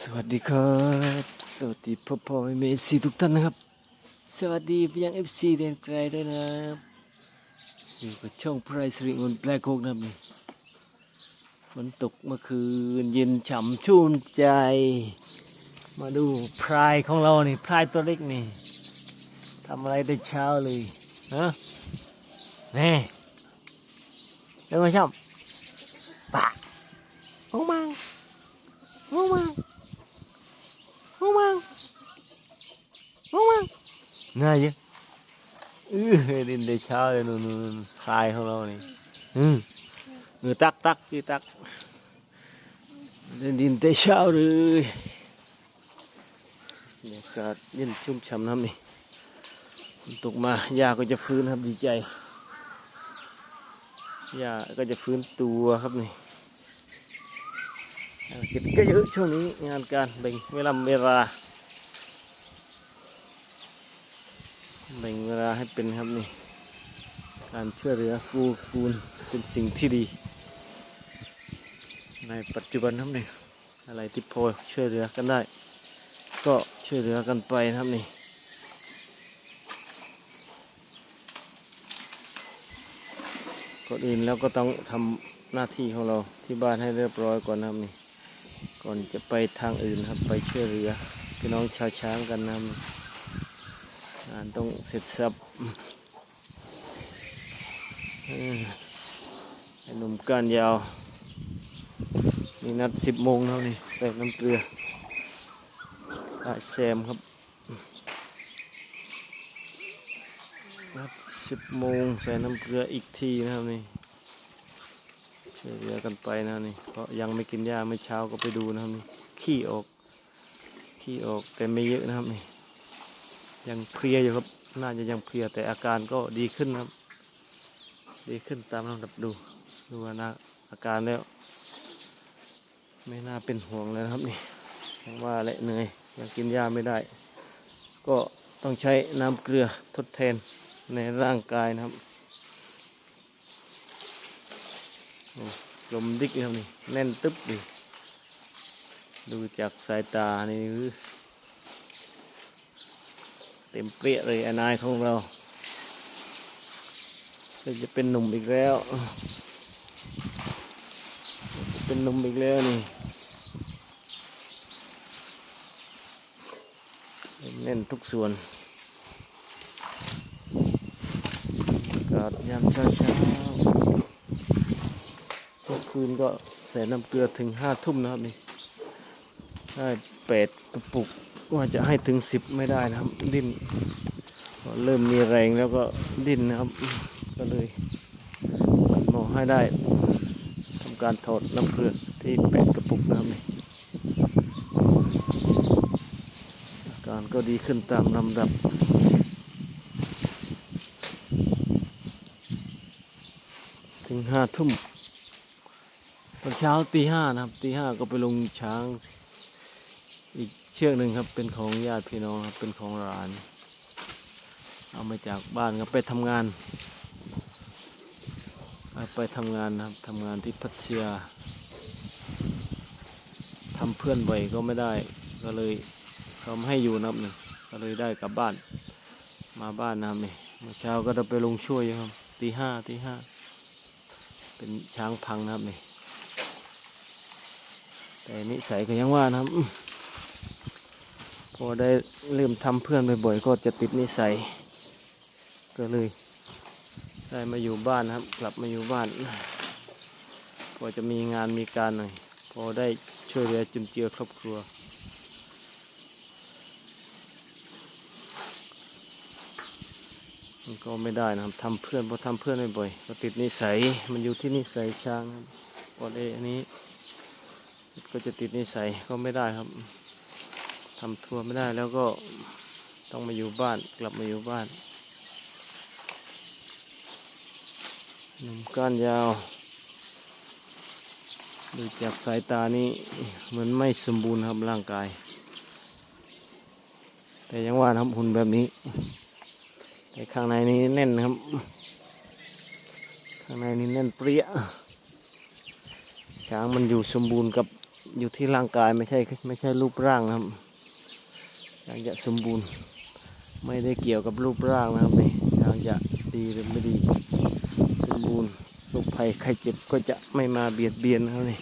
สวัสดีครับ สวัสดีพ่อพ่อแม่แม่ซีทุกท่านนะครับ สวัสดีไปยังเอฟซีเดนไกลด้วยนะครับอยู่กับช่องไพรสริงนแปลโคกนะครับนี่ฝนตกเมื่อคืนเย็นฉ่ำชื่นใจ มาดูพรายของเรานี่พรายตัวเล็กนี่ทำอะไรแต่เช้าเลยฮะแน่เร็วมาช่ำปะห้องมัง ห้องมังห้องมังห้องมัง ง่ายเยอะเออดินได้เช้าเลยนู่นนู่นพายของเรานี่อืมเออตักตักที่ตักเดินดินได้เช้าเลยบรรยากาศเย็นชุ่มฉ่ำน้ำนี่ฝนตกมาหญ้าก็จะฟื้นครับดีใจหญ้าก็จะฟื้นตัวครับนี่กิจก็เยอะช่วงนี้งานการแบ่งเวลาเวลา บ่งเวลาให้เป็นครับนี่ การช่วยเหลือกูกูลเป็นสิ่งที่ดี ในปัจจุบันครับนี่อะไรที่พอช่วยเหลือกันได้ ก็ช่วยเหลือกันไปนะครับนี่ก่อนอื่นแล้วก็ต้องทำหน้าที่ของเราที่บ้านให้เรียบร้อยก่อนนะครับนี่ ก่อนจะไปทางอื่นครับไปช่วยเหลือพี่น้องชาวช้างกันนะครับ งานต้องเสร็จสับไอ้หนุ่มก้านยาว นี่นัดสิบโมงแล้วนี่ไปน้ำเกลืออาแซมครับ นัดสิบโมงใส่น้ำเกลืออีกทีนะครับนี่ช่วยเหลือกันไปนะนี่เพราะยังไม่กินหญ้าไม่เช้าก็ไปดูนะครับนี่ขี้ออกขี้ออกแต่ไม่เยอะนะครับนี่ ยังเพลียอยู่ครับ น่าจะยังเพลียแต่อาการก็ดีขึ้นนะครับ ดีขึ้นตามลำดับดู ดูว่านะอาการแล้ว ไม่น่าเป็นห่วงเลยครับนี่ยังว่าแหละเหนื่อยยังกินหญ้าไม่ได้ ก็ต้องใช้น้ำเกลือทดแทนในร่างกายนะครับลมดิกเลยครับนี่แน่นตึ๊บดิดูจากสายตานี่ เต็มเปี้ยเลยอนายของเราก็จะเป็นหนุ่มอีกแล้ว เป็นหนุ่มอีกแล้วนี่แน่นทุกส่วนกาศยามเช้าเช้าๆเมื่อคืนก็ใส่น้ำเกลือถึงห้าทุ่มนะครับนี่ ได้แปดกระปุก ว่าจะให้ถึงสิบไม่ได้นะครับ ดิ้นเริ่มมีแรงแล้วก็ดิ้นนะครับ ก็เลยหมอให้ได้ทำการถอดน้ำเกลือที่แปดกระปุกนะครับนี่อาการก็ดีขึ้นตามลำดับถึงห้าทุ่มตอนเช้าตีห้านะครับตีห้าก็ไปลงช้าง เชือกหนึ่งครับ เป็นของญาติพี่น้องครับ เป็นของร้าน เอามาจากบ้านครับไปทำงานาไปทำงานครับทำงานที่พัทยาทำเพื่อนบ่อยก็ไม่ได้ ก็เลยเขาไม่ให้อยู่นับหนึ่งก็เลยได้กลับบ้าน มาบ้านนะครับนี่เมื่อเช้าก็จะไปลงช่วยครับตีห้าตีห้าเป็นช้างพังนะครับนี่แต่นิสัยก็ยังว่านะครับ พอได้เริ่มทำเพื่อนบ่อยๆก็จะติดนิสัย ก็เลย ได้มาอยู่บ้านครับ กลับมาอยู่บ้าน พอจะมีงานมีการหน่อย พอได้ช่วยเหลือจุนเจือครอบครัวมันก็ไม่ได้นะครับทำเพื่อนพอทำเพื่อนบ่อยๆก็ติดนิสัยมันอยู่ที่นิสัยช้างครับพอได้อันนี้ ก็จะติดนิสัยก็ไม่ได้ครับ ทำทัวร์ไม่ได้แล้วก็ต้องมาอยู่บ้านกลับมาอยู่บ้านหนุ่มก้านยาว ดูจากสายตานี้เหมือนไม่สมบูรณ์ครับร่างกาย แต่ยังว่านะครับหุ่นแบบนี้ แต่ข้างในนี้แน่นครับ ข้างในนี้แน่นเปรี้ยช้างมันอยู่สมบูรณ์กับอยู่ที่ร่างกายไม่ใช่ไม่ใช่รูปร่างครับางจะสมบูรณ์ ไม่ได้เกี่ยวกับรูปร่างนะครับนี่ช้างจะดีหรือไม่ดี สมบูรณ์โรคภัยไข้เจ็บก็จะไม่มาเบียดเบียนนะครับนี่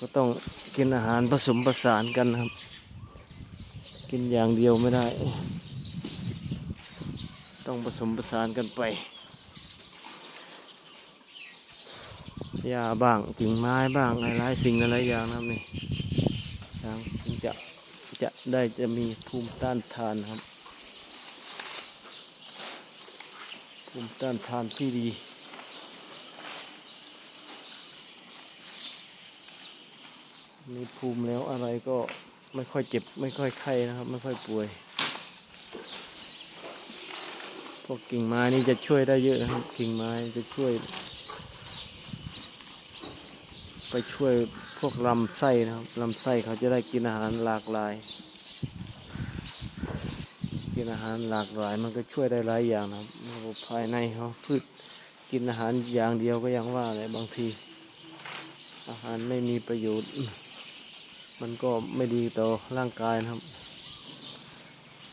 ก็ต้องกินอาหารผสมผสานกันนะครับ กินอย่างเดียวไม่ได้ ต้องผสมผสานกันไปหญ้าบ้างกิ่งไม้บ้างหลายๆสิ่งหลายอย่างนะครับนี่ช้างถึงจะ จะได้จะมีภูมิต้านทานครับ ภูมิต้านทานที่ดี มีภูมิแล้วอะไรก็ไม่ค่อยเจ็บ ไม่ค่อยไข้นะครับ ไม่ค่อยป่วย พวกกิ่งไม้นี่จะช่วยได้เยอะนะครับ กิ่งไม้จะช่วย ไปช่วย พวกลำไส้นะครับลำไส้เขาจะได้กินอาหารหลากหลาย กินอาหารหลากหลายมันก็ช่วยได้หลายอย่างนะครับระบบภายในเขาพืชกินอาหารอย่างเดียวก็ยังว่าเลยบางที อาหารไม่มีประโยชน์ มันก็ไม่ดีต่อร่างกายนะครับ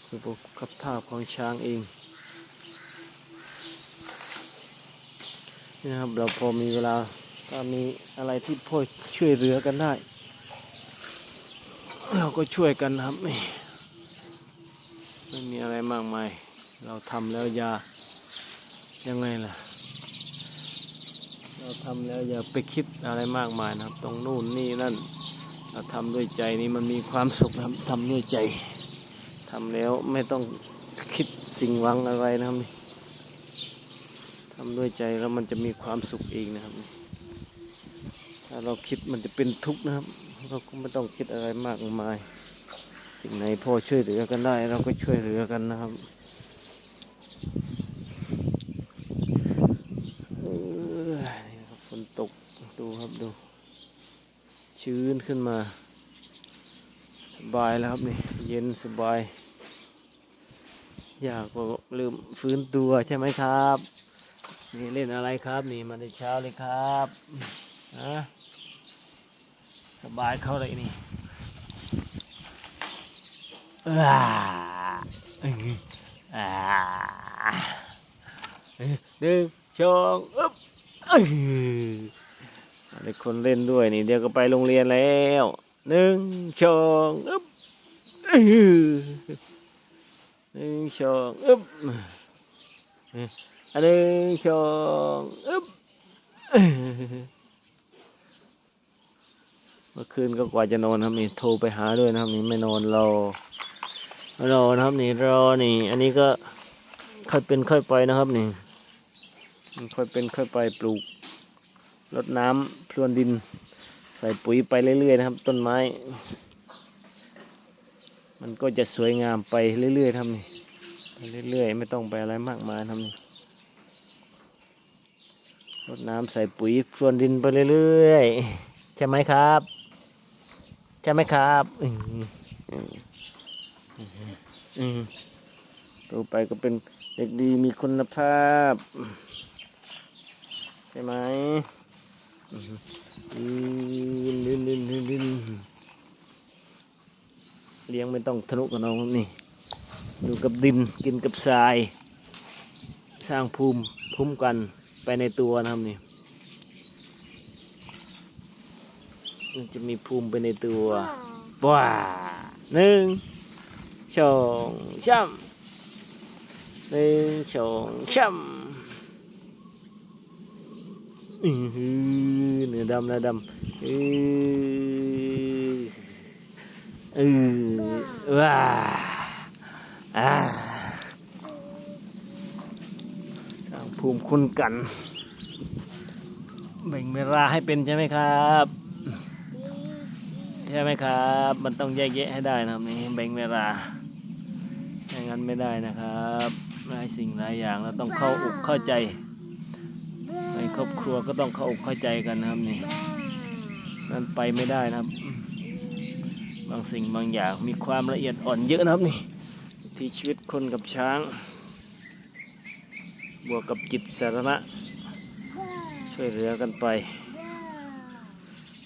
สุขภาพของช้างเองนะครับเราพอมีเวลา ถ้ามีอะไรที่พ่อช่วยเหลือกันได้ เราก็ช่วยกันนะครับนี่ไม่มีอะไรมากมาย เราทำแล้วยายังไงล่ะ เราทำแล้วอย่าไปคิดอะไรมากมายนะครับ ตรงนู่นนี่นั่น เราทำด้วยใจนี่มันมีความสุขนะครับทำด้วยใจทำแล้วไม่ต้องคิดสิ่งหวังอะไรนะครับนี่ทำด้วยใจแล้วมันจะมีความสุขเองนะครับ ถ้าเราคิดมันจะเป็นทุกข์นะครับ เราก็ไม่ต้องคิดอะไรมากมาย สิ่งไหนพอช่วยเหลือกันได้ เราก็ช่วยเหลือกันนะครับฝนตกดูครับดู ชื้นขึ้นมา สบายแล้วครับนี่ เย็นสบาย อยากก็ลืมฟื้นตัวใช่ไหมครับ นี่เล่นอะไรครับ นี่มาในเช้าเลยครับ ฮะสบายเขาเลยนี่อ่าอื้ออ่าหนึ่งสองอึ๊บเอ้ยมีคนเล่นด้วยนี่เดี๋ยวก็ไปโรงเรียนแล้วหนึ่งสองอึ๊บอ้ยหนึ่งสองอึ๊บอันหนึ่งสองอึ๊บ มื่อคืนก็กว่าจะนอนครับนี่โทรไปหาด้วยนะครับนี่ไม่นอนรอรอนะครับนี่รอนี่ อันนี้ก็ค่อยเป็นค่อยไปนะครับนี่ค่อยเป็นค่อยไปปลูกรดน้ำพรวนดิน ใส่ปุ๋ยไปเรื่อยๆนะครับ ต้นไม้ มันก็จะสวยงามไปเรื่อยๆครับนี่ไปเรื่อยๆ ไม่ต้องไปอะไรมากมายครับนี่รดน้ำใส่ปุ๋ยพรวนดินไปเรื่อยๆ ใช่ไหมครับ ช่ไหมครับอืมอืมต่อไปก็เป็นเด็กดีมีคุณภาพ ใช่ไหมอืมอืมลินลินลินลินเลี้ยงไม่ต้องทะนุกับน้องนี่อยู่กับดินกินกับทราย สร้างภูมิภูมิกันไปในตัวนะครับนี่ มันจะมีภูมิไปในตัวว้าหนึ่งสองสามหนึ่งสองสามอือหือเนื้อดำเนื้อดำอืออือว้าอ่าสร้างภูมิคุ้นกันแบ่งเวลาให้เป็นใช่ไหมครับ ใช่ไหมครับ มันต้องแยกแยะให้ได้นะครับนี่แบ่งเวลาอย่างนั้นไม่ได้นะครับหลายสิ่งหลายอย่างเราต้องเข้าอกเข้าใจในครอบครัวก็ต้องเข้าอกเข้าใจกันนะครับนี่นั้นไปไม่ได้นะครับ บางสิ่งบางอย่างมีความละเอียดอ่อนเยอะนะครับนี่ที่ชีวิตคนกับช้าง บวกกับจิตสาธารณะช่วยเหลือกันไป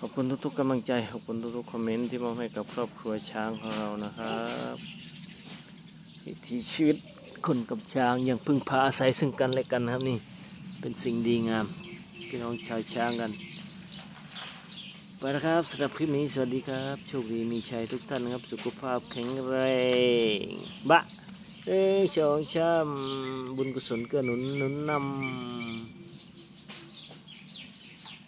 ขอบคุณทุกๆกำลังใจขอบคุณทุกๆคอมเมนต์ที่มอบให้กับครอบครัวช้างของเรานะครับวิถีชีวิตคนกับช้างยังพึ่งพาอาศัยซึ่งกันและกันนะครับนี่เป็นสิ่งดีงามพี่น้องชาวช้างกันไปนะครับสำหรับคลิปนี้สวัสดีครับโชคดีมีชัยทุกท่านนะครับ สุขภาพแข็งแรงบะเอ้ชองช้ำบุญกุศลเกื้อหนุนหนุนนำ